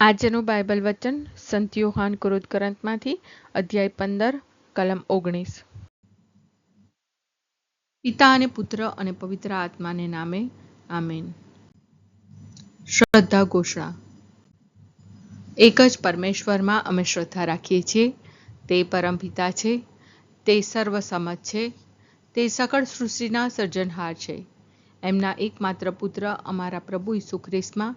આજનું બાઇબલ વચન સંત યુહાન ક્રોધ ગ્રંથમાંથી અધ્યાય પંદર, કલમ ઓગણીસ. પિતા અને પુત્ર અને પવિત્ર આત્માને નામે, આમેન. શ્રદ્ધા ઘોષણા. એક જ પરમેશ્વરમાં અમે શ્રદ્ધા રાખીએ છીએ, તે પરમપિતા છે, તે સર્વસમજ છે, તે સકળ સૃષ્ટિના સર્જનહાર છે. એમના એકમાત્ર પુત્ર અમારા પ્રભુ ઈસુ ખ્રિસ્તમાં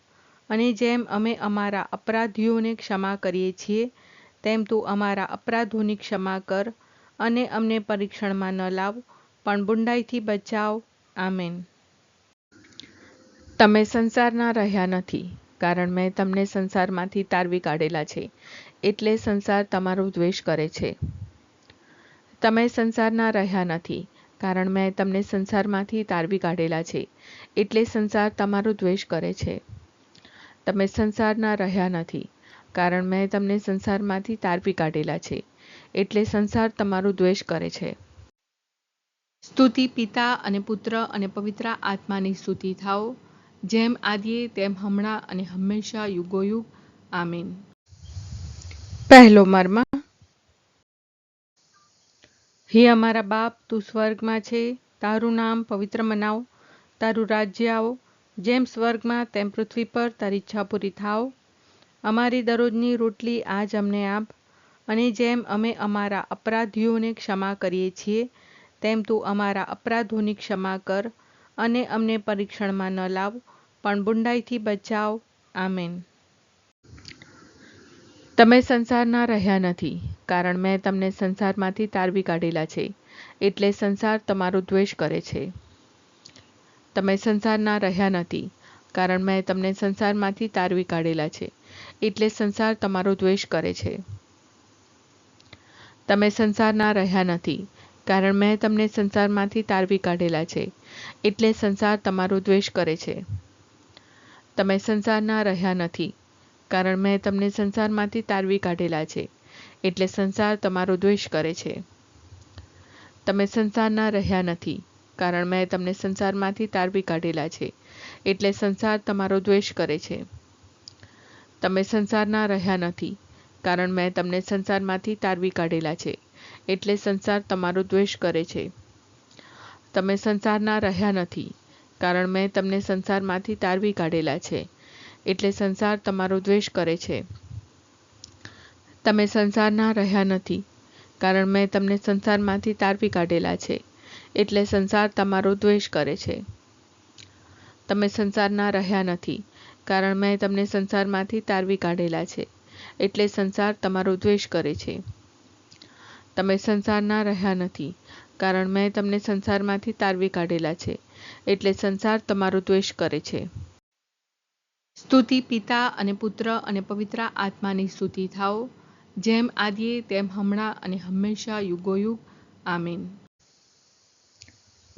અને જેમ અમે અમારા અપરાધીઓને ક્ષમા કરીએ છીએ, તેમ તું અમારા અપરાધોની ક્ષમા કર અને અમને પરીક્ષણમાં ન લાવ, પણ બુંડાઈથી બચાવ. આમેન. તમે સંસારના રહ્યા નથી, કારણ મેં તમને સંસારમાંથી તારવી કાઢેલા છે, એટલે સંસાર તમારો દ્વેષ કરે છે. તમે સંસારના રહ્યા નથી, કારણ મેં તમને સંસારમાંથી તારવી કાઢેલા છે, એટલે સંસાર તમારો દ્વેષ કરે છે. તમે સંસારના રહ્યા નથી, કારણ મેં તમને સંસારમાંથી તારવી કાઢેલા છે, એટલે સંસાર તમારો દ્વેષ કરે છે. સ્તુતિ પિતા અને પુત્ર અને પવિત્ર આત્માની સ્તુતિ થાઓ, જેમ આદિએ તેમ હમણાં અને હંમેશા યુગોયુગ. આમીન. પહેલો મર્મ. હે અમારા બાપ, તું સ્વર્ગમાં છે, તારું નામ પવિત્ર મનાવ, તારું રાજ્ય આવો જેમ સ્વર્ગમાં તેમ પૃથ્વી પર તારી ઈચ્છા પૂરી થાવ અમારી દરરોજની રોટલી આજ અમને આપ. અને જેમ અમે અમારા અપરાધીઓને ક્ષમા કરીએ છીએ, તેમ તું અમારા અપરાધોની ક્ષમા કર અને અમને પરીક્ષણમાં ન લાવ, પણ બુંડાઈથી બચાવ. આમેન. તમે સંસારના રહ્યા નથી, કારણ મેં તમને સંસારમાંથી તારવી કાઢેલા છે, એટલે સંસાર તમારો દ્વેષ કરે છે. તમે સંસારના રહ્યા નથી, કારણ મેં તમને સંસારમાંથી તારવી કાઢેલા છે, એટલે સંસાર તમારો દ્વેષ કરે છે. તમે સંસારના રહ્યા નથી, કારણ મેં તમને સંસારમાંથી તારવી કાઢેલા છે, એટલે સંસાર તમારો દ્વેષ કરે છે. તમે સંસારના રહ્યા નથી, કારણ મેં તમને સંસારમાંથી તારવી કાઢેલા છે, એટલે સંસાર તમારો દ્વેષ કરે છે. તમે સંસારના રહ્યા નથી કારણ મેં તમને સંસારમાંથી તારવી કાઢેલા છે. એટલે સંસાર તમારો દ્વેષ કરે છે. તમે સંસારના રહ્યા નથી, કારણ મેં તમને સંસારમાંથી તારવી કાઢેલા છે. એટલે સંસાર તમારો દ્વેષ કરે છે. તમે સંસારના રહ્યા નથી, કારણ મેં તમને સંસારમાંથી તારવી કાઢેલા છે. એટલે સંસાર તમારો દ્વેષ કરે છે. તમે સંસારના રહ્યા નથી, કારણ મેં તમને સંસારમાંથી તારવી કાઢેલા છે. એટલે સંસાર તમારો દ્વેષ કરે છે. તમે સંસારના રહ્યા નથી, કારણ મેં તમને સંસારમાંથી તારવી કાઢેલા છે, એટલે સંસાર તમારો દ્વેષ કરે છે. તમે સંસારના રહ્યા નથી, કારણ મેં તમને સંસારમાંથી તારવી કાઢેલા છે, એટલે સંસાર તમારો દ્વેષ કરે છે. સ્તુતિ પિતા અને પુત્ર અને પવિત્ર આત્માની સ્તુતિ થાઓ, જેમ આદિએ તેમ હમણાં અને હંમેશા યુગોયુગ. આમીન.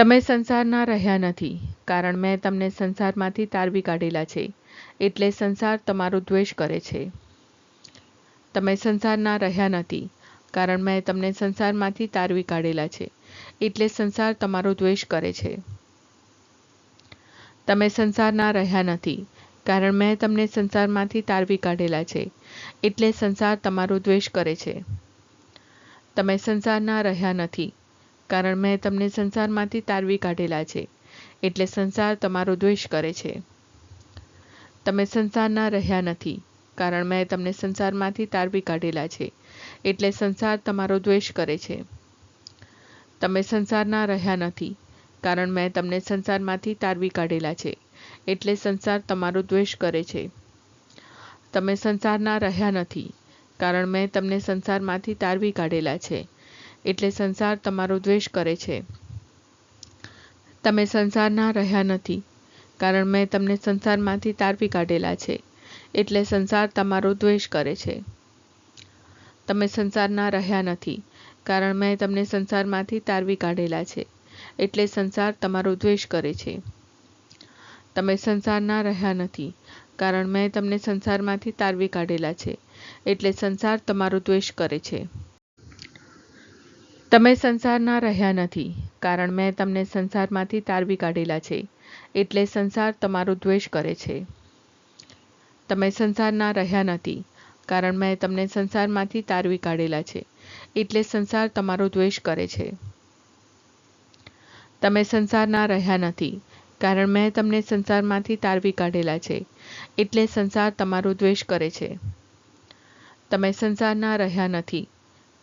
તમે સંસારના રહ્યા નથી, કારણ મેં તમને સંસારમાંથી તારવી કાઢેલા છે, એટલે સંસાર તમારો દ્વેષ કરે છે. તમે સંસારના રહ્યા નથી, કારણ મેં તમને સંસારમાંથી તારવી કાઢેલા છે, એટલે સંસાર તમારો દ્વેષ કરે છે. તમે સંસારના રહ્યા નથી, કારણ મેં તમને સંસારમાંથી તારવી કાઢેલા છે, એટલે સંસાર તમારો દ્વેષ કરે છે. તમે સંસારના રહ્યા નથી કારણ મેં તમને સંસારમાંથી તારવી કાઢેલા છે, એટલે સંસાર તમારો દ્વેષ કરે છે. તમે સંસારના રહ્યા નથી, કારણ મેં તમને સંસારમાંથી તારવી કાઢેલા છે, એટલે સંસાર તમારો દ્વેષ કરે છે. તમે સંસારના રહ્યા નથી, કારણ મેં તમને સંસારમાંથી તારવી કાઢેલા છે, એટલે સંસાર તમારો દ્વેષ કરે છે. તમે સંસારના રહ્યા નથી, કારણ મેં તમને સંસારમાંથી તારવી કાઢેલા છે એટલે સંસાર તમારો દ્વેષ કરે છે. તમે સંસારના રહ્યા નથી, કારણ મેં તમને સંસારમાંથી તારવી કાઢેલા છે, એટલે સંસાર તમારો દ્વેષ કરે છે. તમે સંસારના રહ્યા નથી, કારણ મેં તમને સંસારમાંથી તારવી કાઢેલા છે, એટલે સંસાર તમારો દ્વેષ કરે છે. તમે સંસારના રહ્યા નથી, કારણ મેં તમને સંસારમાંથી તારવી કાઢેલા છે, એટલે સંસાર તમારો દ્વેષ કરે છે. તમે સંસારના રહ્યા નથી, કારણ મેં તમને સંસારમાંથી તારવી કાઢેલા છે, એટલે સંસાર તમારો દ્વેષ કરે છે. તમે સંસારના રહ્યા નથી, કારણ મેં તમને સંસારમાંથી તારવી કાઢેલા છે, એટલે સંસાર તમારો દ્વેષ કરે છે. તમે સંસારના રહ્યા નથી, કારણ મેં તમને સંસારમાંથી તારવી કાઢેલા છે, એટલે સંસાર તમારો દ્વેષ કરે છે. તમે સંસારના રહ્યા નથી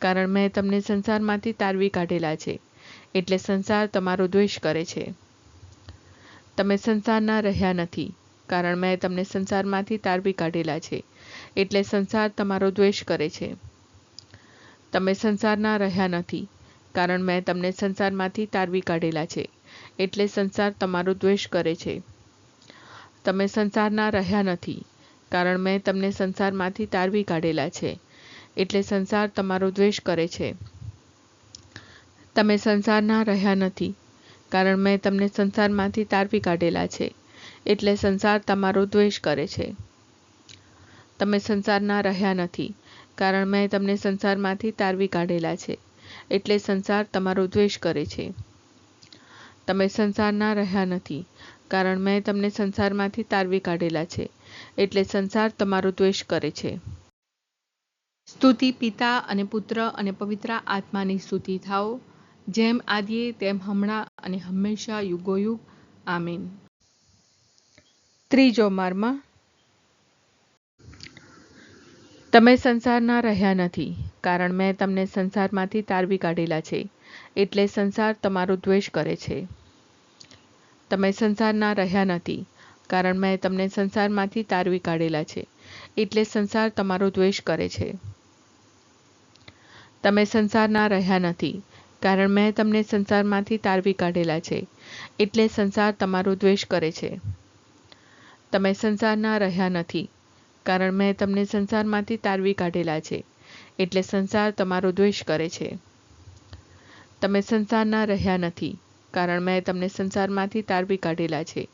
કારણ મેં તમને સંસારમાંથી તારવી કાઢેલા છે, એટલે સંસાર તમારો દ્વેષ કરે છે. તમે સંસારના રહ્યા નથી, કારણ મેં તમને સંસારમાંથી તારવી કાઢેલા છે, એટલે સંસાર તમારો દ્વેષ કરે છે. તમે સંસારના રહ્યા નથી, કારણ મેં તમને સંસારમાંથી તારવી કાઢેલા છે, એટલે સંસાર તમારો દ્વેષ કરે છે. તમે સંસારના રહ્યા નથી, કારણ મેં તમને સંસારમાંથી તારવી કાઢેલા છે. એટલે સંસાર તમારો દ્વેષ કરે છે. તમે સંસારના રહ્યા નથી, કારણ મેં તમને સંસારમાંથી તારવી કાઢેલા છે, એટલે સંસાર તમારો દ્વેષ કરે છે. તમે સંસારના રહ્યા નથી, કારણ મેં તમને સંસારમાંથી તારવી કાઢેલા છે, એટલે સંસાર તમારો દ્વેષ કરે છે. તમે સંસારના રહ્યા નથી, કારણ મેં તમને સંસારમાંથી તારવી કાઢેલા છે, એટલે સંસાર તમારો દ્વેષ કરે છે. સ્તુતિ પિતા અને પુત્ર અને પવિત્ર આત્માની સ્તુતિ થાઓ. જેમ આદિએ, તેમ હમણાં અને હંમેશા યુગોયુગ. આમીન. ત્રીજો મર્મ તમે સંસારના રહ્યા નથી, કારણ મેં તમને સંસારમાંથી તારવી કાઢેલા છે, એટલે સંસાર તમારો દ્વેષ કરે છે. તમે સંસારના રહ્યા નથી, કારણ મેં તમને સંસારમાંથી તારવી કાઢેલા છે, એટલે સંસાર તમારો દ્વેષ કરે છે. તમે સંસારના રહ્યા નથી, કારણ મેં તમને સંસારમાંથી તારવી કાઢેલા છે, એટલે સંસાર તમારો દ્વેષ કરે છે. તમે સંસારના રહ્યા નથી, કારણ મેં તમને સંસારમાંથી તારવી કાઢેલા છે, એટલે સંસાર તમારો દ્વેષ કરે છે. તમે સંસારના રહ્યા નથી, કારણ મેં તમને સંસારમાંથી તારવી કાઢેલા છે,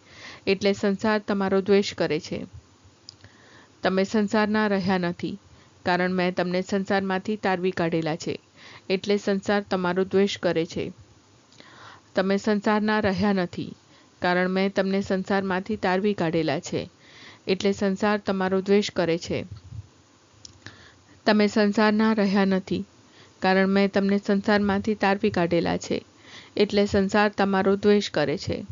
એટલે સંસાર તમારો દ્વેષ કરે છે. તમે સંસારના રહ્યા નથી કારણ મેં તમને સંસારમાંથી તારવી કાઢેલા છે, એટલે સંસાર તમારો દ્વેષ કરે છે. તમે સંસારના રહ્યા નથી, કારણ મેં તમને સંસારમાંથી તારવી કાઢેલા છે, એટલે સંસાર તમારો દ્વેષ કરે છે. તમે સંસારના રહ્યા નથી, કારણ મેં તમને સંસારમાંથી તારવી કાઢેલા છે, એટલે સંસાર તમારો દ્વેષ કરે છે.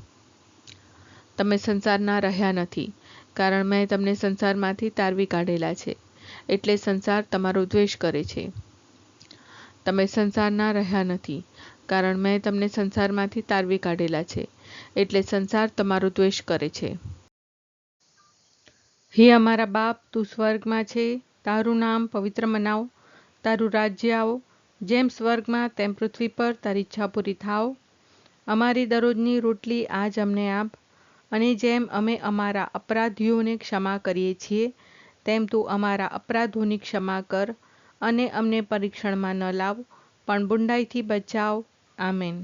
તમે સંસારના રહ્યા નથી, કારણ મેં તમને સંસારમાંથી તારવી કાઢેલા છે. એટલે સંસાર તમારો દ્વેષ કરે છે. તમે સંસારના રહ્યા નથી, કારણ મેં તમને સંસારમાંથી તારવી કાઢેલા છે, એટલે સંસાર તમારો દ્વેષ કરે છે. હે અમારા બાપ, તું સ્વર્ગમાં છે, તારું નામ પવિત્ર મનાવ, તારું રાજ્ય આવો, જેમ સ્વર્ગમાં તેમ પૃથ્વી પર તારી ઈચ્છા પૂરી થાવ. અમારી દરરોજની રોટલી આજ અમને આપ, અને જેમ અમે અમારા અપરાધીઓને ક્ષમા કરીએ છીએ તેમ તું અમારા અપરાધોની ક્ષમા કર અને અમને પરીક્ષણમાં ન લાવ, પણ બુંડાઈથી બચાવ. આમેન.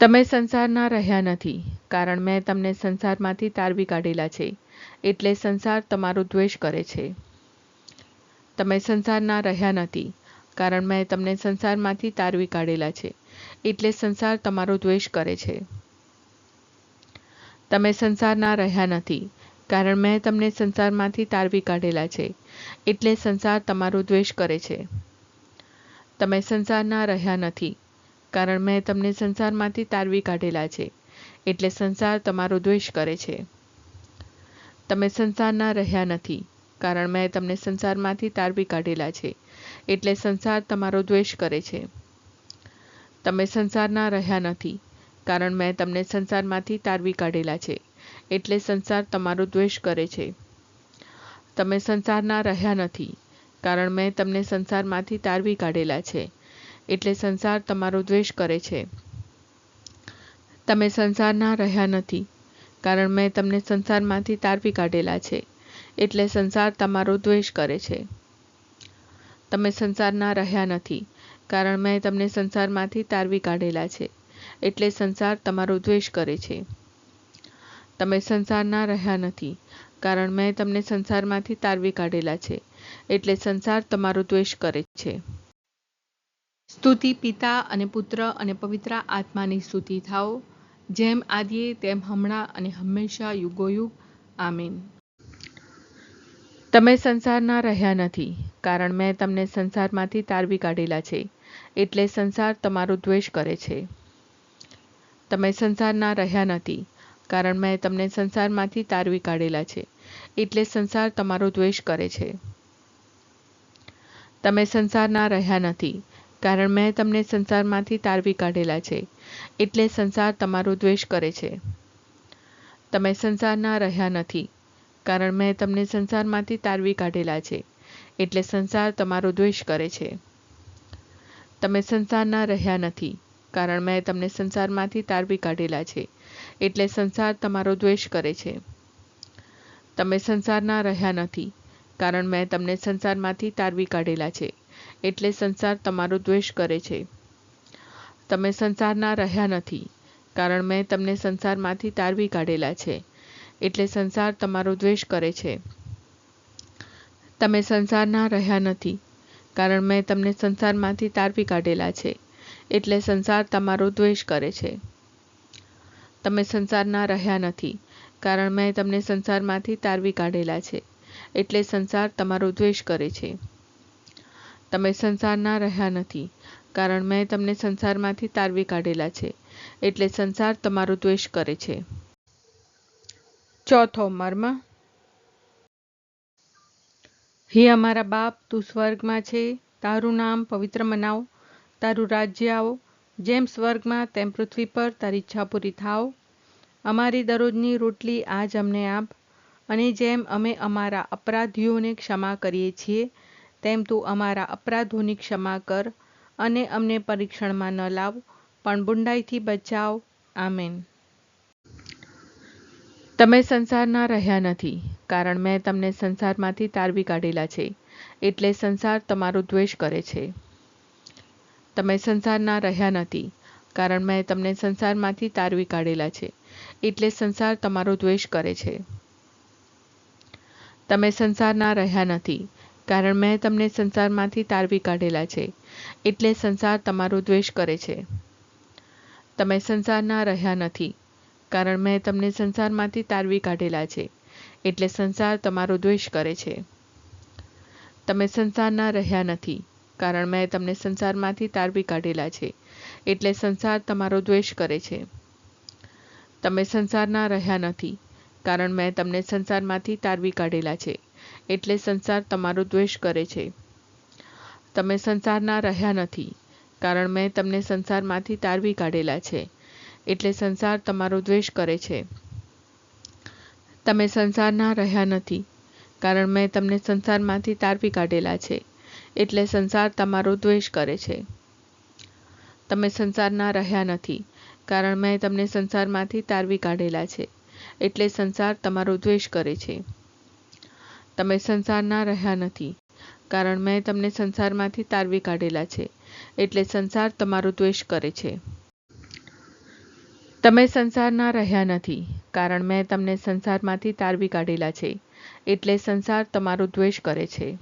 તમે સંસારના રહ્યા નથી, કારણ મેં તમને સંસારમાંથી તારવી કાઢેલા છે, એટલે સંસાર તમારો દ્વેષ કરે છે. તમે સંસારના રહ્યા નથી, કારણ મેં તમને સંસારમાંથી તારવી કાઢેલા છે, એટલે સંસાર તમારો દ્વેષ કરે છે. તમે સંસારના રહ્યા નથી કારણ મેં તમને સંસારમાંથી તારવી કાઢેલા છે. એટલે સંસાર તમારો દ્વેષ કરે છે. તમે સંસારના રહ્યા નથી. કારણ મેં તમને સંસારમાંથી તારવી કાઢેલા છે. એટલે સંસાર તમારો દ્વેષ કરે છે. તમે સંસારના રહ્યા નથી. કારણ મેં તમને સંસારમાંથી તારવી કાઢેલા છે. એટલે સંસાર તમારો દ્વેષ કરે છે. તમે સંસારના રહ્યા નથી. કારણ મેં તમને સંસારમાંથી તારવી કાઢેલા છે. એટલે સંસાર તમારો દ્વેષ કરે છે. તમે સંસારના રહ્યા નથી, કારણ મેં તમને સંસારમાંથી તારવી કાઢેલા છે, એટલે સંસાર તમારો દ્વેષ કરે છે. તમે સંસારના રહ્યા નથી, કારણ મેં તમને સંસારમાંથી તારવી કાઢેલા છે, એટલે સંસાર તમારો દ્વેષ કરે છે. તમે સંસારના રહ્યા નથી, કારણ મેં તમને સંસારમાંથી તારવી કાઢેલા છે, એટલે સંસાર તમારો દ્વેષ કરે છે. તમે સંસારના રહ્યા નથી, કારણ મેં તમને સંસારમાંથી તારવી કાઢેલા છે, એટલે સંસાર તમારો દ્વેષ કરે છે. સ્તુતિ પિતા અને પુત્ર અને પવિત્ર આત્માની સ્તુતિ થાઓ, જેમ આદિએ તેમ હમણાં અને હંમેશા યુગોયુગ. આમીન. તમે સંસારના રહ્યા નથી, કારણ મેં તમને સંસારમાંથી તારવી કાઢેલા છે, એટલે સંસાર તમારો દ્વેષ કરે છે. તમે સંસારના રહ્યા નથી કારણ મેં તમને સંસારમાંથી તારવી કાઢેલા છે. એટલે સંસાર તમારો દ્વેષ કરે છે. તમે સંસારના રહ્યા નથી, કારણ મેં તમને સંસારમાંથી તારવી કાઢેલા છે. એટલે સંસાર તમારો દ્વેષ કરે છે. તમે સંસારના રહ્યા નથી, કારણ મેં તમને સંસારમાંથી તારવી કાઢેલા છે. એટલે સંસાર તમારો દ્વેષ કરે છે. તમે સંસારના રહ્યા નથી, કારણ મેં તમને સંસારમાંથી તારવી કાઢેલા છે. એટલે સંસાર તમારો દ્વેષ કરે છે. તમે સંસારના રહ્યા નથી, કારણ મેં તમને સંસારમાંથી તારવી કાઢેલા છે, એટલે સંસાર તમારો દ્વેષ કરે છે. તમે સંસારના રહ્યા નથી, કારણ મેં તમને સંસારમાંથી તારવી કાઢેલા છે, એટલે સંસાર તમારો દ્વેષ કરે છે. તમે સંસારના રહ્યા નથી, કારણ મેં તમને સંસારમાંથી તારવી કાઢેલા છે, એટલે સંસાર તમારો દ્વેષ કરે છે. તમે સંસારના રહ્યા નથી, કારણ મેં તમને સંસારમાંથી તારવી કાઢેલા છે, એટલે સંસાર તમારો દ્વેષ કરે છે. તમે સંસારના રહ્યા નથી, કારણ મેં તમને સંસારમાંથી તારવી કાઢેલા છે, એટલે સંસાર તમારો દ્વેષ કરે છે. ચોથો મર્મ. હે અમારા બાપ, તું સ્વર્ગમાં છે, તારું નામ પવિત્ર મનાવ, તારું રાજ્ય આવો જેમ સ્વર્ગમાં તેમ પૃથ્વી પર તારી ઈચ્છા પૂરી થાવ અમારી દરરોજની રોટલી આજ અમને આપ. અને જેમ અમે અમારા અપરાધીઓને ક્ષમા કરીએ છીએ, તેમ તું અમારા અપરાધોની ક્ષમા કર અને અમને પરીક્ષણમાં ન લાવ, પણ બુંડાઈથી બચાવ. આમેન. તમે સંસારના રહ્યા નથી, કારણ મેં તમને સંસારમાંથી તારવી કાઢેલા છે, એટલે સંસાર તમારો દ્વેષ કરે છે. તમે સંસારના રહ્યા નથી, કારણ મેં તમને સંસારમાંથી તારવી કાઢેલા છે, એટલે સંસાર તમારો દ્વેષ કરે છે. તમે સંસારના રહ્યા નથી, કારણ મેં તમને સંસારમાંથી તારવી કાઢેલા છે, એટલે સંસાર તમારો દ્વેષ કરે છે. તમે સંસારના રહ્યા નથી, કારણ મેં તમને સંસારમાંથી તારવી કાઢેલા છે, એટલે સંસાર તમારો દ્વેષ કરે છે. તમે સંસારના રહ્યા નથી કારણ મેં તમને સંસારમાંથી તારવી કાઢેલા છે. એટલે સંસાર તમારો દ્વેષ કરે છે. તમે સંસારના રહ્યા નથી, કારણ મેં તમને સંસારમાંથી તારવી કાઢેલા છે. એટલે સંસાર તમારો દ્વેષ કરે છે. તમે સંસારના રહ્યા નથી, કારણ મેં તમને સંસારમાંથી તારવી કાઢેલા છે. એટલે સંસાર તમારો દ્વેષ કરે છે. તમે સંસારના રહ્યા નથી, કારણ મેં તમને સંસારમાંથી તારવી કાઢેલા છે. એટલે સંસાર તમારો દ્વેષ કરે છે. તમે સંસારના રહ્યા નથી, કારણ મેં તમને સંસારમાંથી તારવી કાઢેલા છે, એટલે સંસાર તમારો દ્વેષ કરે છે. તમે સંસારના રહ્યા નથી, કારણ મેં તમને સંસારમાંથી તારવી કાઢેલા છે, એટલે સંસાર તમારો દ્વેષ કરે છે. તમે સંસારના રહ્યા નથી, કારણ મેં તમને સંસારમાંથી તારવી કાઢેલા છે, એટલે સંસાર તમારો દ્વેષ કરે છે.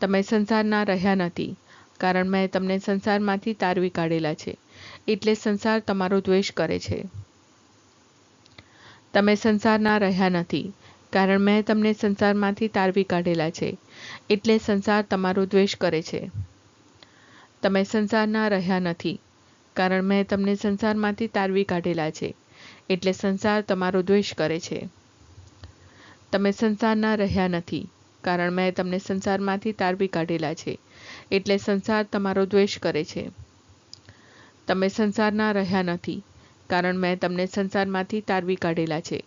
તમે સંસારના રહ્યા નથી, કારણ મેં તમને સંસારમાંથી તારવી કાઢેલા છે, એટલે સંસાર તમારો દ્વેષ કરે છે. તમે સંસારના રહ્યા નથી, કારણ મેં તમને સંસારમાંથી તારવી કાઢેલા છે, એટલે સંસાર તમારો દ્વેષ કરે છે. તમે સંસારના રહ્યા નથી, કારણ મેં તમને સંસારમાંથી તારવી કાઢેલા છે, એટલે સંસાર તમારો દ્વેષ કરે છે. તમે સંસારના રહ્યા નથી કારણ મેં તમને સંસારમાંથી તારવી કાઢેલા છે. એટલે સંસાર તમારો દ્વેષ કરે છે. તમે સંસારના રહ્યા નથી, કારણ મેં તમને સંસારમાંથી તારવી કાઢેલા છે.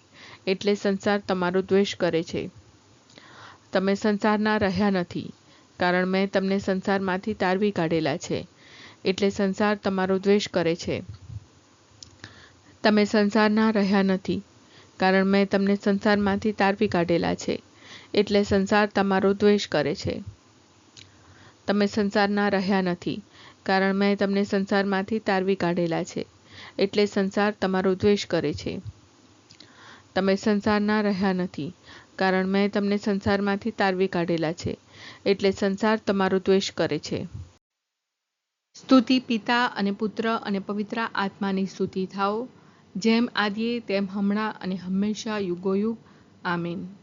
એટલે સંસાર તમારો દ્વેષ કરે છે. તમે સંસારના રહ્યા નથી, કારણ મેં તમને સંસારમાંથી તારવી કાઢેલા છે. એટલે સંસાર તમારો દ્વેષ કરે છે. તમે સંસારના રહ્યા નથી, કારણ મેં તમને સંસારમાંથી તારવી કાઢેલા છે. એટલે સંસાર તમારો દ્વેષ કરે છે. તમે સંસારના રહ્યા નથી, કારણ મેં તમને સંસારમાંથી તારવી કાઢેલા છે, એટલે સંસાર તમારો દ્વેષ કરે છે. તમે સંસારના રહ્યા નથી, કારણ મેં તમને સંસારમાંથી તારવી કાઢેલા છે, એટલે સંસાર તમારો દ્વેષ કરે છે. સ્તુતિ પિતા અને પુત્ર અને પવિત્ર આત્માની સ્તુતિ થાઓ, જેમ આદિએ તેમ હમણાં અને હંમેશા યુગોયુગ. આમીન.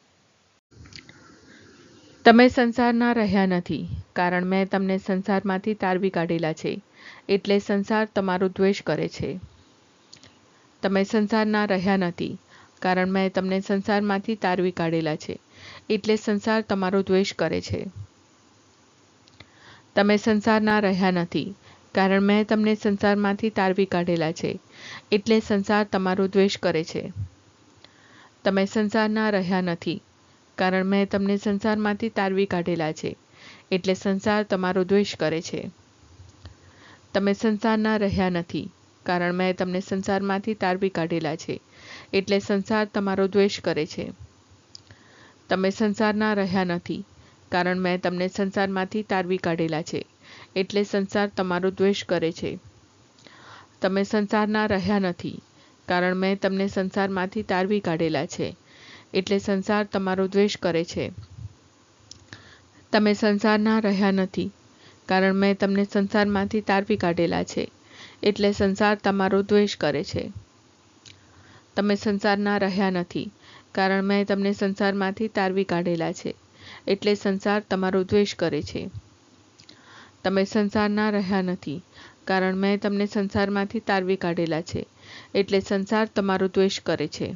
તમે સંસારના રહ્યા નથી, કારણ મેં તમને સંસારમાંથી તારવી કાઢેલા છે, એટલે સંસાર તમારો દ્વેષ કરે છે. તમે સંસારના રહ્યા નથી, કારણ મેં તમને સંસારમાંથી તારવી કાઢેલા છે, એટલે સંસાર તમારો દ્વેષ કરે છે. તમે સંસારના રહ્યા નથી, કારણ મેં તમને સંસારમાંથી તારવી કાઢેલા છે, એટલે સંસાર તમારો દ્વેષ કરે છે. તમે સંસારના રહ્યા નથી કારણ મેં તમને સંસારમાંથી તારવી કાઢેલા છે, એટલે સંસાર તમારો દ્વેષ કરે છે. તમે સંસારના રહ્યા નથી, કારણ મેં તમને સંસારમાંથી તારવી કાઢેલા છે, એટલે સંસાર તમારો દ્વેષ કરે છે. તમે સંસારના રહ્યા નથી, કારણ મેં તમને સંસારમાંથી તારવી કાઢેલા છે, એટલે સંસાર તમારો દ્વેષ કરે છે. તમે સંસારના રહ્યા નથી, કારણ મેં તમને સંસારમાંથી તારવી કાઢેલા છે. એટલે સંસાર તમારો દ્વેષ કરે છે. તમે સંસારના રહ્યા નથી, કારણ મેં તમને સંસારમાંથી તારવી કાઢેલા છે, એટલે સંસાર તમારો દ્વેષ કરે છે. તમે સંસારના રહ્યા નથી, કારણ મેં તમને સંસારમાંથી તારવી કાઢેલા છે, એટલે સંસાર તમારો દ્વેષ કરે છે. તમે સંસારના રહ્યા નથી, કારણ મેં તમને સંસારમાંથી તારવી કાઢેલા છે, એટલે સંસાર તમારો દ્વેષ કરે છે.